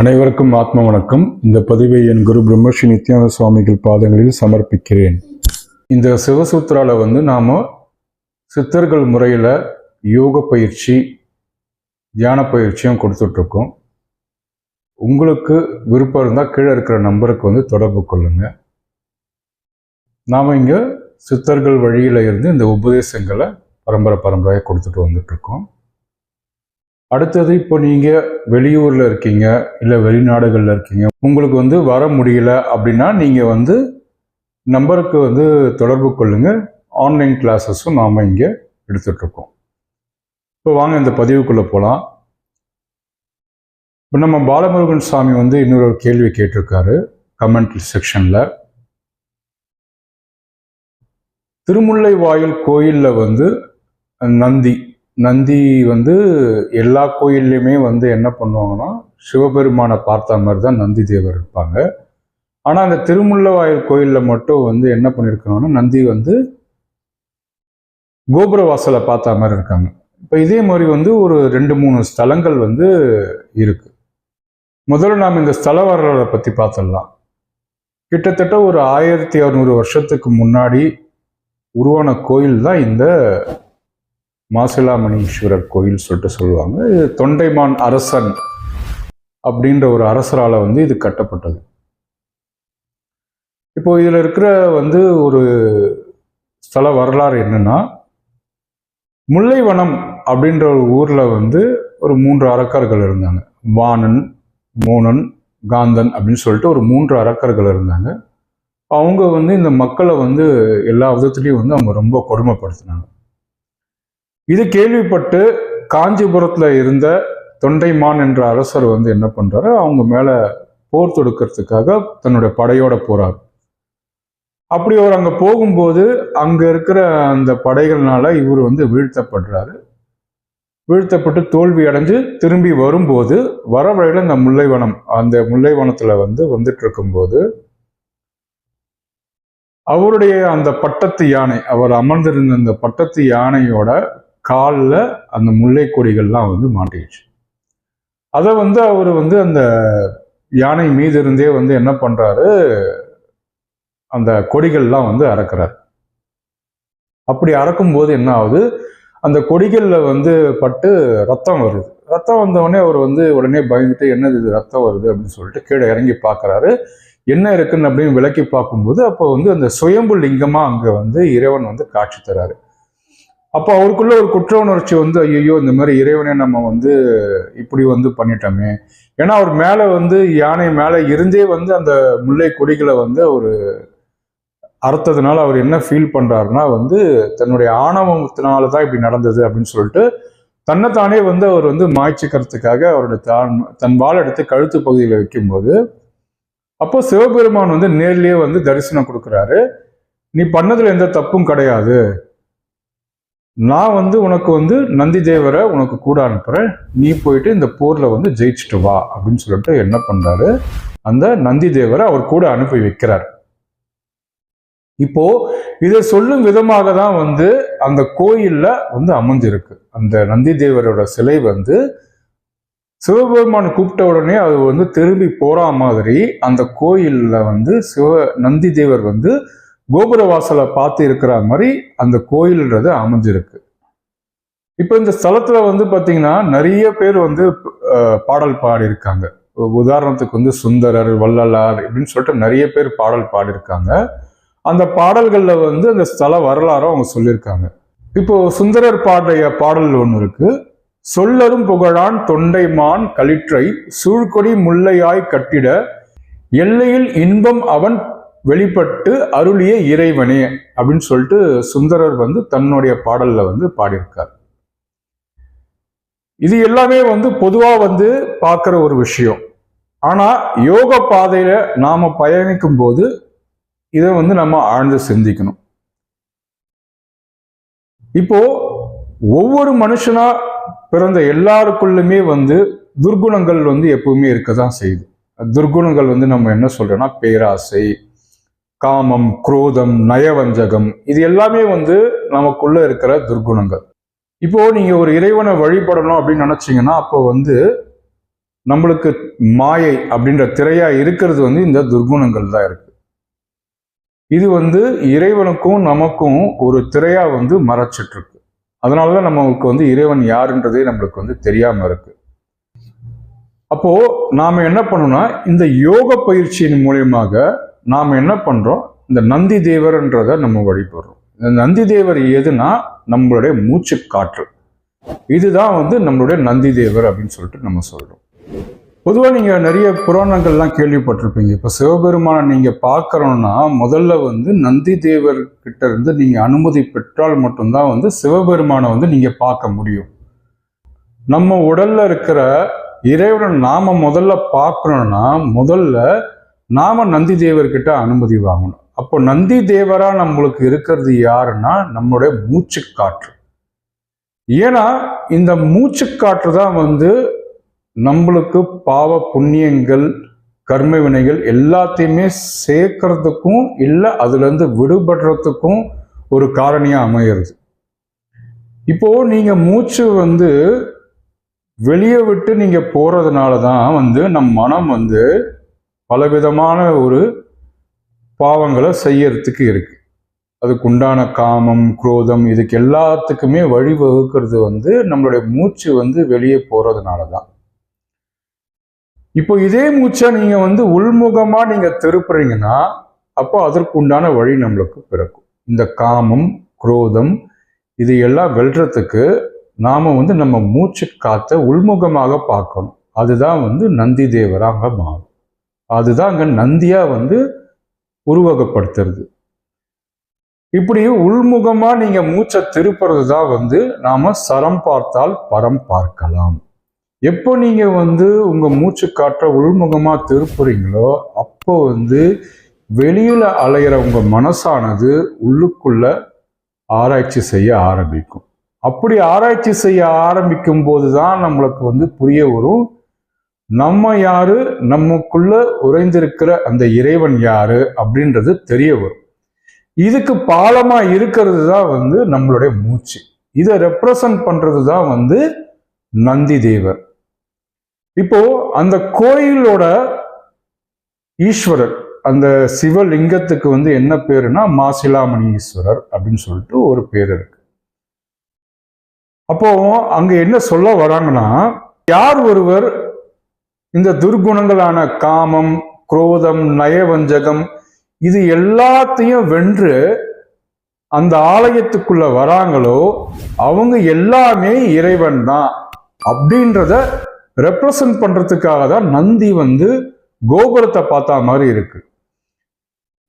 அனைவருக்கும் ஆத்ம வணக்கம். இந்த பதிவை என் குரு பிரம்மஸ்ரீ நித்யானந்த சுவாமிகள் பாதங்களில் சமர்ப்பிக்கிறேன். இந்த சிவசூத்ரால வந்து நாம் சித்தர்கள் முறையில் யோக பயிற்சி தியான பயிற்சியும் கொடுத்துட்ருக்கோம். உங்களுக்கு விருப்பம் இருந்தால் கீழே இருக்கிற நம்பருக்கு வந்து தொடர்பு கொள்ளுங்க. நாம் இங்கே சித்தர்கள் வழியில் இருந்து இந்த உபதேசங்களை பரம்பரை பரம்பரையாக கொடுத்துட்டு வந்துட்ருக்கோம். இருக்கோம் அடுத்தது இப்போ நீங்கள் வெளியூரில் இருக்கீங்க இல்லை வெளிநாடுகளில் இருக்கீங்க உங்களுக்கு வந்து வர முடியல அப்படின்னா நீங்கள் வந்து நம்பருக்கு வந்து தொடர்பு கொள்ளுங்கள் ஆன்லைன் கிளாஸஸும் நாம் இங்கே எடுத்துட்ருக்கோம் இப்போ வாங்க இந்த பதிவுக்குள்ளே போகலாம் இப்போ நம்ம பாலமுருகன் சாமி வந்து இன்னொரு ஒரு கேள்வி கேட்டிருக்காரு கமெண்ட் செக்ஷனில் திருமுல்லை வாயில் கோயிலில் வந்து நந்தி நந்தி வந்து எல்லா கோயில்லையுமே வந்து என்ன பண்ணுவாங்கன்னா சிவபெருமானை பார்த்த மாதிரி தான் நந்தி தேவர் இருப்பாங்க. ஆனால் அந்த திருமுள்ளவாயல் கோயிலில் மட்டும் வந்து என்ன பண்ணியிருக்காங்கன்னா நந்தி வந்து கோபுர வாசலை பார்த்த மாதிரி இருக்காங்க. இப்போ இதே மாதிரி வந்து ஒரு ரெண்டு மூணு ஸ்தலங்கள் வந்து இருக்கு. முதல்ல நாம் இந்த ஸ்தல வரலாறை பற்றி பார்த்துடலாம். கிட்டத்தட்ட ஒரு ஆயிரத்தி அறுநூறு வருஷத்துக்கு முன்னாடி உருவான கோயில் தான் இந்த மாசிலாமணீஸ்வரர் கோயில் சொல்லிட்டு சொல்லுவாங்க. இது தொண்டைமான் அரசன் அப்படின்ற ஒரு அரசரால் வந்து இது கட்டப்பட்டது. இப்போ இதில் இருக்கிற வந்து ஒரு ஸ்தல வரலாறு என்னன்னா முல்லைவனம் அப்படின்ற ஒரு ஊரில் வந்து ஒரு மூன்று அரக்கர்கள் இருந்தாங்க. வாணன் மோனன் காந்தன் அப்படின்னு சொல்லிட்டு ஒரு மூன்று அரக்கர்கள் இருந்தாங்க. அவங்க வந்து இந்த மக்களை வந்து எல்லா விதத்துலேயும் வந்து அவங்க ரொம்ப கொடுமைப்படுத்தினாங்க. இது கேள்விப்பட்டு காஞ்சிபுரத்தில் இருந்த தொண்டைமான் என்ற அரசர் வந்து என்ன பண்ணுறாரு அவங்க மேலே போர் தொடுக்கிறதுக்காக தன்னுடைய படையோட போகிறார் அப்படி அவர் அங்கே போகும்போது அங்கே இருக்கிற அந்த படைகள்னால இவர் வந்து வீழ்த்தப்படுறாரு. வீழ்த்தப்பட்டு தோல்வி அடைஞ்சு திரும்பி வரும்போது வர வழியில் இந்த முல்லைவனம் அந்த முல்லைவனத்தில் வந்து வந்துட்டு இருக்கும்போது அவருடைய அந்த பட்டத்து யானை அவர் அமர்ந்திருந்த அந்த பட்டத்து யானையோட காலில் அந்த முல்லை கொடிகள்லாம் வந்து மாட்டிடுச்சு அதை வந்து அவர் வந்து அந்த யானை மீது இருந்தே வந்து என்ன பண்ணுறாரு அந்த கொடிகள்லாம் வந்து அறக்குறாரு. அப்படி அறக்கும்போது என்ன ஆகுது? அந்த கொடிகளில் வந்து பட்டு ரத்தம் வருது. ரத்தம் வந்தவுடனே அவர் வந்து உடனே பயந்துட்டு என்னது இது? ரத்தம் வருது? அப்படின்னு சொல்லிட்டு கீழே இறங்கி பார்க்குறாரு. என்ன இருக்குன்னு அப்படின்னு விளக்கி பார்க்கும்போது அப்போ வந்து அந்த சுயம்பு லிங்கமாக அங்கே வந்து இறைவன் வந்து காட்சி தராரு. அப்போ அவருக்குள்ள ஒரு குற்ற உணர்ச்சி வந்து ஐயோ இந்த மாதிரி இறைவனை நம்ம வந்து இப்படி வந்து பண்ணிட்டோமே. ஏன்னா அவர் மேலே வந்து யானை மேலே இருந்தே வந்து அந்த முல்லை கொடிகளை வந்து அவர் அறுத்ததுனால அவர் என்ன ஃபீல் பண்ணுறாருன்னா வந்து தன்னுடைய ஆணவத்தினால தான் இப்படி நடந்தது அப்படின்னு சொல்லிட்டு தன்னைத்தானே வந்து அவர் வந்து மாய்ச்சிக்கிறதுக்காக அவருடைய தான் தன் வாழை எடுத்து கழுத்து பகுதியில் வைக்கும்போது அப்போ சிவபெருமான் வந்து நேர்லேயே வந்து தரிசனம் கொடுக்குறாரு. நீ பண்ணதில் எந்த தப்பும் கிடையாது. நான் வந்து உனக்கு வந்து நந்தி தேவரை உனக்கு கூட அனுப்புகிறேன் நீ போயிட்டு இந்த போரில் வந்து ஜெயிச்சுட்டு வா அப்படின்னு சொல்லிட்டு என்ன பண்ணுறாரு அந்த நந்தி தேவரை அவர் கூட அனுப்பி வைக்கிறார். இப்போ இதை சொல்லும் விதமாக தான் வந்து அந்த கோயிலில் வந்து அமைஞ்சிருக்கு அந்த நந்தி தேவரோட சிலை வந்து சிவபெருமான் கூப்பிட்ட உடனே அது வந்து திரும்பி போறா மாதிரி அந்த கோயிலில் வந்து சிவ நந்தி தேவர் வந்து கோபுர வாசலை பார்த்து இருக்கிற மாதிரி அந்த கோயில்ன்றது அமைஞ்சிருக்கு. இப்போ இந்த ஸ்தலத்தில் வந்து பார்த்தீங்கன்னா நிறைய பேர் வந்து பாடல் பாடியிருக்காங்க. உதாரணத்துக்கு வந்து சுந்தரர் வள்ளலார் இப்படின்னு சொல்லிட்டு நிறைய பேர் பாடல் பாடியிருக்காங்க. அந்த பாடல்களில் வந்து அந்த ஸ்தல வரலாறும் அவங்க சொல்லியிருக்காங்க. இப்போ சுந்தரர் பாடிய பாடல் ஒன்று இருக்கு. சொல்லரும் புகழான் தொண்டைமான் களிற்றை சூழ்கொடி முல்லையாய் கட்டிட எல்லையில் இன்பம் அவன் வெளிப்பட்டு அருளிய இறைவனே அப்படின்னு சொல்லிட்டு சுந்தரர் வந்து தன்னுடைய பாடல்ல வந்து பாடியிருக்கார். இது எல்லாமே வந்து பொதுவா வந்து பார்க்குற ஒரு விஷயம். ஆனா யோக பாதையில நாம பயணிக்கும் போது இதை வந்து நம்ம ஆழ்ந்து சிந்திக்கணும். இப்போ ஒவ்வொரு மனுஷனா பிறந்த எல்லாருக்குள்ளுமே வந்து துர்குணங்கள் வந்து எப்பவுமே இருக்க தான் செய்யுது. துர்குணங்கள் வந்து நம்ம என்ன சொல்றோம்னா பேராசை காமம் குரோதம் நயவஞ்சகம் இது எல்லாமே வந்து நமக்குள்ள இருக்கிற துர்குணங்கள் இப்போ நீங்க ஒரு இறைவனை வழிபடணும் அப்படின்னு நினைச்சீங்கன்னா அப்போ வந்து நம்மளுக்கு மாயை அப்படின்ற திரையா இருக்கிறது வந்து இந்த துர்குணங்கள் தான் இருக்கு. இது வந்து இறைவனுக்கும் நமக்கும் ஒரு திரையா வந்து மறைச்சிட்டு இருக்கு அதனாலதான் நமக்கு வந்து இறைவன் யாருன்றதே நம்மளுக்கு வந்து தெரியாம இருக்கு. அப்போ நாம என்ன பண்ணோம்னா இந்த யோக பயிற்சியின் மூலியமாக நாம் என்ன பண்ணுறோம் இந்த நந்தி தேவர்ன்றத நம்ம வழிபடுறோம். இந்த நந்தி தேவர் எதுனா நம்மளுடைய மூச்சு காற்று இதுதான் வந்து நம்மளுடைய நந்தி தேவர் அப்படின்னு சொல்லிட்டு நம்ம சொல்கிறோம் பொதுவாக நீங்கள் நிறைய புராணங்கள்லாம் கேள்விப்பட்டிருப்பீங்க. இப்போ சிவபெருமானை நீங்கள் பார்க்குறோன்னா முதல்ல வந்து நந்தி தேவர்கிட்ட இருந்து நீங்கள் அனுமதி பெற்றால் மட்டும்தான் வந்து சிவபெருமானை வந்து நீங்கள் பார்க்க முடியும். நம்ம உடலில் இருக்கிற இறைவன் நாம முதல்ல பார்க்கணும்னா முதல்ல நாம நந்தி தேவர்கிட்ட அனுமதி வாங்கணும். அப்போ நந்தி தேவரா நம்மளுக்கு இருக்கிறது யாருன்னா நம்மளுடைய மூச்சு காற்று ஏன்னா இந்த மூச்சு காற்று தான் வந்து நம்மளுக்கு பாவ புண்ணியங்கள் கர்ம வினைகள் எல்லாத்தையுமே சேர்க்கறதுக்கும் இல்லை அதுலேருந்து விடுபடுறதுக்கும் ஒரு காரணியாக அமையிறது. இப்போ நீங்க மூச்சு வந்து வெளியே விட்டு நீங்க போறதுனால தான் வந்து நம் மனம் வந்து பலவிதமான ஒரு பாவங்களை செய்யறதுக்கு இருக்கு. அதுக்கு உண்டான காமம் குரோதம் இதுக்கு எல்லாத்துக்குமே வழிவகுக்கிறது வந்து நம்மளுடைய மூச்சு வந்து வெளியே போறதுனால தான் இப்போ இதே மூச்சை நீங்க வந்து உள்முகமா நீங்க திருப்புறீங்கன்னா அப்போ அதற்கு உண்டான வழி நம்மளுக்கு பிறக்கும். இந்த காமம் குரோதம் இது எல்லாம் வெல்றதுக்கு நாம வந்து நம்ம மூச்சு காத்த உள்முகமாக பார்க்கணும். அதுதான் வந்து நந்தி தேவராக மாறும். அதுதான் அங்கே நந்தியாக வந்து உருவகப்படுத்துறது. இப்படி உள்முகமாக நீங்கள் மூச்சை திருப்புறது தான் வந்து நாம் சரம் பார்த்தால் பரம் பார்க்கலாம். எப்போ நீங்கள் வந்து உங்கள் மூச்சு காற்ற உள்முகமாக திருப்புறீங்களோ அப்போ வந்து வெளியில் அலையிற உங்கள் மனசானது உள்ளுக்குள்ள ஆராய்ச்சி செய்ய ஆரம்பிக்கும். அப்படி ஆராய்ச்சி செய்ய ஆரம்பிக்கும் போதுதான் நம்மளுக்கு வந்து புரிய வரும் நம்ம யாரு? நமக்குள்ள உறைந்திருக்கிற அந்த இறைவன் யாரு? அப்படின்றது தெரிய வரும். இதுக்கு பாலமா இருக்கிறது தான் வந்து நம்மளுடைய மூச்சு. இதை ரெப்ரசன்ட் பண்றது தான் வந்து நந்தி தேவர். இப்போ அந்த கோயிலோட ஈஸ்வரர் அந்த சிவலிங்கத்துக்கு வந்து என்ன பேருனா மாசிலாமணி ஈஸ்வரர் அப்படின்னு சொல்லிட்டு ஒரு பேர் இருக்கு. அப்போ அங்க என்ன சொல்ல வராங்கன்னா யார் ஒருவர் இந்த துர்குணங்களான காமம் குரோதம் நயவஞ்சகம் இது எல்லாத்தையும் வென்று அந்த ஆலயத்துக்குள்ள வராங்களோ அவங்க எல்லாமே இறைவன் தான் அப்படின்றத ரெப்ரசன்ட் பண்றதுக்காக தான் நந்தி வந்து கோபுரத்தை பார்த்தா மாதிரி இருக்கு.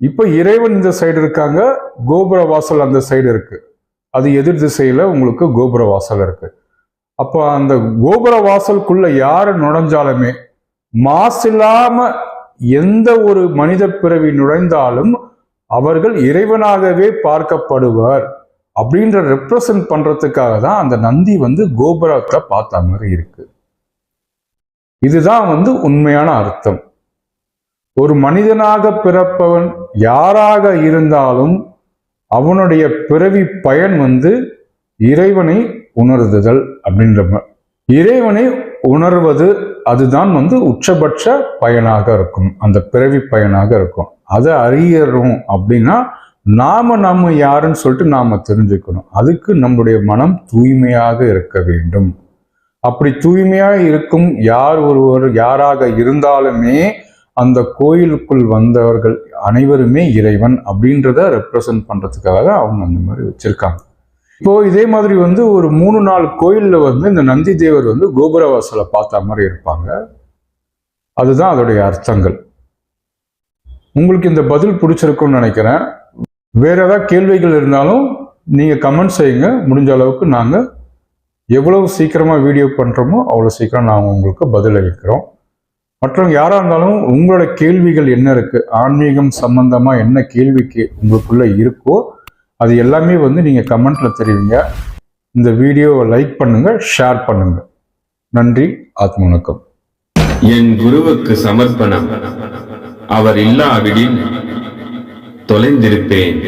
இப்ப இறைவன் இந்த சைடு இருக்காங்க கோபுர வாசல் அந்த சைடு இருக்கு. அது எதிர் திசையில உங்களுக்கு கோபுர வாசல் இருக்கு. அப்போ அந்த கோபுர வாசலுக்குள்ள யாரு நுழைஞ்சாலுமே மாசில்லாம எந்த ஒரு மனித பிறவி நுழைந்தாலும் அவர்கள் இறைவனாகவே பார்க்கப்படுவர் அப்படின்ற ரெப்ரசன்ட் பண்றதுக்காக தான் அந்த நந்தி வந்து கோபுரத்தை பார்த்த மாதிரி இருக்கு. இதுதான் வந்து உண்மையான அர்த்தம். ஒரு மனிதனாக பிறப்பவன் யாராக இருந்தாலும் அவனுடைய பிறவி பயன் வந்து இறைவனை உணர்ந்துதல் அப்படின்ற இறைவனை உணர்வது அதுதான் வந்து உச்சபட்ச பயனாக இருக்கும். அந்த பிறவி பயனாக இருக்கும். அதை அறியறோம் அப்படின்னா நாம நம்ம யாருன்னு சொல்லிட்டு நாம தெரிஞ்சுக்கணும். அதுக்கு நம்முடைய மனம் தூய்மையாக இருக்க வேண்டும். அப்படி தூய்மையாக இருக்கும் யார் ஒருவர் யாராக இருந்தாலுமே அந்த கோயிலுக்குள் வந்தவர்கள் அனைவருமே இறைவன் அப்படின்றத ரெப்ரசன்ட் பண்றதுக்காக அவங்க அந்த மாதிரி வச்சிருக்காங்க. இப்போ இதே மாதிரி வந்து ஒரு மூணு நாலு கோயிலில் வந்து இந்த நந்தி தேவர் வந்து கோபுர வாசலை பார்த்த மாதிரி இருப்பாங்க. அதுதான் அதோடைய அர்த்தங்கள். உங்களுக்கு இந்த பதில் பிடிச்சிருக்கும்னு நினைக்கிறேன். வேற ஏதாவது கேள்விகள் இருந்தாலும் நீங்கள் கமெண்ட் செய்யுங்க. முடிஞ்ச அளவுக்கு நாங்கள் எவ்வளவு சீக்கிரமாக வீடியோ பண்ணுறோமோ அவ்வளோ சீக்கிரம் நாங்கள் உங்களுக்கு பதில் அளிக்கிறோம். மற்றும் யாராக இருந்தாலும் உங்களோட கேள்விகள் என்ன இருக்குது ஆன்மீகம் சம்பந்தமாக என்ன கேள்விக்கு உங்களுக்குள்ளே இருக்கோ அது எல்லாமே வந்து நீங்கள் கமெண்ட்டில் தெரிவிங்க. இந்த வீடியோவை லைக் பண்ணுங்கள் ஷேர் பண்ணுங்கள் நன்றி ஆத்மவணக்கம். என் குருவுக்கு சமர்ப்பணம். அவர் இல்லாவிடில் தொலைந்திருப்பேன்.